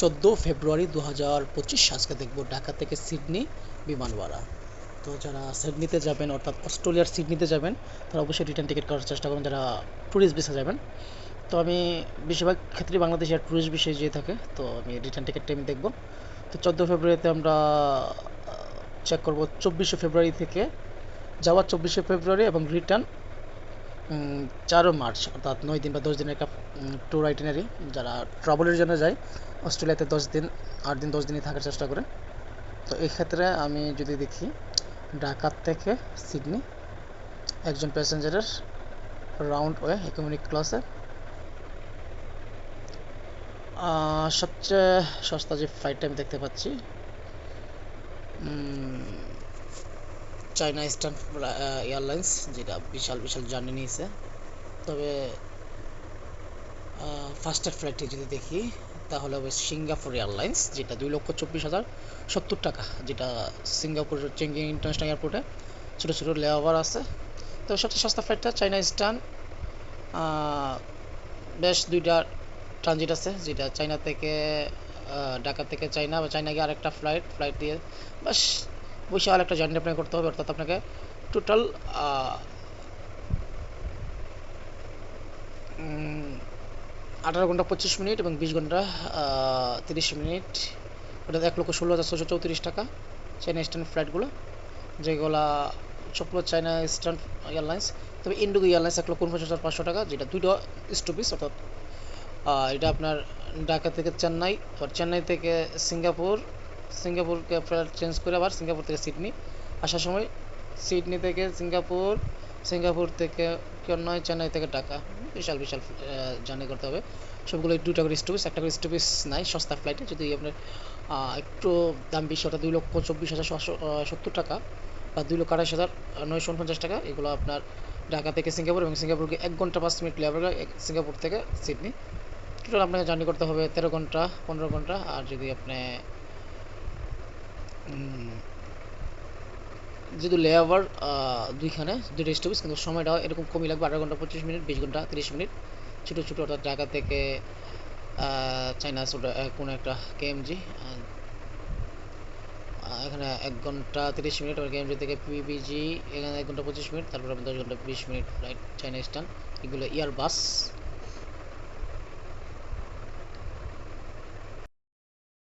চোদ্দ ফেব্রুয়ারি দু হাজার পঁচিশ, আজকে দেখব ঢাকা থেকে সিডনি বিমান ভাড়া তো যারা সিডনিতে যাবেন, অর্থাৎ অস্ট্রেলিয়ার সিডনিতে যাবেন, তারা অবশ্যই রিটার্ন টিকিট করার চেষ্টা করুন যারা ট্যুরিস্ট ভিসা যাবেন। তো আমি বেশিরভাগ ক্ষেত্রে বাংলাদেশে আর ট্যুরিস্ট বিষয়ে যেয়ে থাকে, তো আমি রিটার্ন টিকিটটা আমি দেখব। তো চোদ্দ ফেব্রুয়ারিতে আমরা চেক করব, চব্বিশে ফেব্রুয়ারি থেকে যাওয়ার চব্বিশে ফেব্রুয়ারি এবং রিটার্ন চারো মার্চ, অর্থাৎ নয় দিন বা দশ দিনের একটা ট্যুর আইটিনারি যারা ট্রাভেলের জন্য যায়, অস্ট্রেলিয়াতে দশ দিন, আট দিন, দশ দিনই থাকার চেষ্টা করে তো এই ক্ষেত্রে আমি যদি দেখি, ঢাকার থেকে সিডনি, একজন প্যাসেঞ্জারের রাউন্ড ওয়ে ইকোনমিক ক্লাসে সবচেয়ে সস্তা যে ফ্লাইটটা আমি দেখতে পাচ্ছি চায়না ইস্টার্ন এয়ারলাইন্স যেটা বিশাল বিশাল জার্নি নিয়েছে। তবে ফাস্টার ফ্লাইটটি যদি দেখি, তাহলে হবে সিঙ্গাপুর এয়ারলাইন্স যেটা দুই লক্ষ চব্বিশ হাজার সত্তর টাকা, যেটা সিঙ্গাপুর চেঙ্গিং ইন্টারন্যাশনাল এয়ারপোর্টে ছোটো ছোটো লেওভার আছে। তো সবচেয়ে সস্তা ফ্লাইটটা চায়না ইস্টার্ন বেশ দুইটা ট্রানজিট আছে, যেটা চায়না থেকে ঢাকা থেকে চায়না বা চায়না গিয়ে আরেকটা ফ্লাইট ফ্লাইট দিয়ে বাস বিশাল একটা জার্নি আপনাকে করতে হবে, অর্থাৎ আপনাকে টোটাল আঠারো ঘণ্টা পঁচিশ মিনিট এবং বিশ ঘণ্টা তিরিশ মিনিট। অর্থাৎ এক লক্ষ ষোলো হাজার ছশো চৌত্রিশ টাকা চাইনা ইস্টার্ন ফ্লাইটগুলো যেগুলা সবগুলো চায়না ইস্টার্ন এয়ারলাইন্স তবে ইন্ডিগো এয়ারলাইন্স এক লক্ষ উনপঞ্চাশ হাজার পাঁচশো টাকা, যেটা দুইটা স্টপিস অর্থাৎ এটা আপনার ঢাকা থেকে চেন্নাই আর চেন্নাই থেকে সিঙ্গাপুর সিঙ্গাপুরকে ফ্লাইট চেঞ্জ করে আবার সিঙ্গাপুর থেকে সিডনি আসার সময় সিডনি থেকে সিঙ্গাপুর সিঙ্গাপুর থেকে কেউ নয় চেন্নাই থেকে ঢাকা। বিশাল বিশাল জার্নি করতে হবে। সবগুলো দুটা করে স্টপিস একটা করে স্টপিস নাই, সস্তা ফ্লাইটে যদি আপনার একটু দাম বেশি, অর্থাৎ দুই লক্ষ চব্বিশ হাজার সত্তর টাকা বা দুই লক্ষ আঠাশ হাজার নয়শো উনপঞ্চাশ টাকা, এগুলো আপনার ঢাকা থেকে সিঙ্গাপুর এবং সিঙ্গাপুরকে এক ঘণ্টা পাঁচ মিনিট লেবার সিঙ্গাপুর থেকে সিডনি টোটাল আপনাকে জার্নি করতে হবে তেরো ঘণ্টা, পনেরো ঘণ্টা। আর যদি আপনি যেহেতু লেওভার দুইখানে, দুইটা স্টপিস কিন্তু সময়টা এরকম কমই লাগবে আঠারো ঘণ্টা পঁচিশ মিনিট, বিশ ঘণ্টা তিরিশ মিনিট। ছোটো ছোটো অর্থাৎ ঢাকা থেকে চাইনা কোনো একটা কেএমজি এখানে এক ঘণ্টা তিরিশ মিনিট আর কেএমজি থেকে পিবিজি এখানে এক ঘণ্টা পঁচিশ মিনিট, তারপর দশ ঘণ্টা বিশ মিনিট ফ্লাইট চাইনা ইস্টার্ন এগুলো ইয়ার বাস।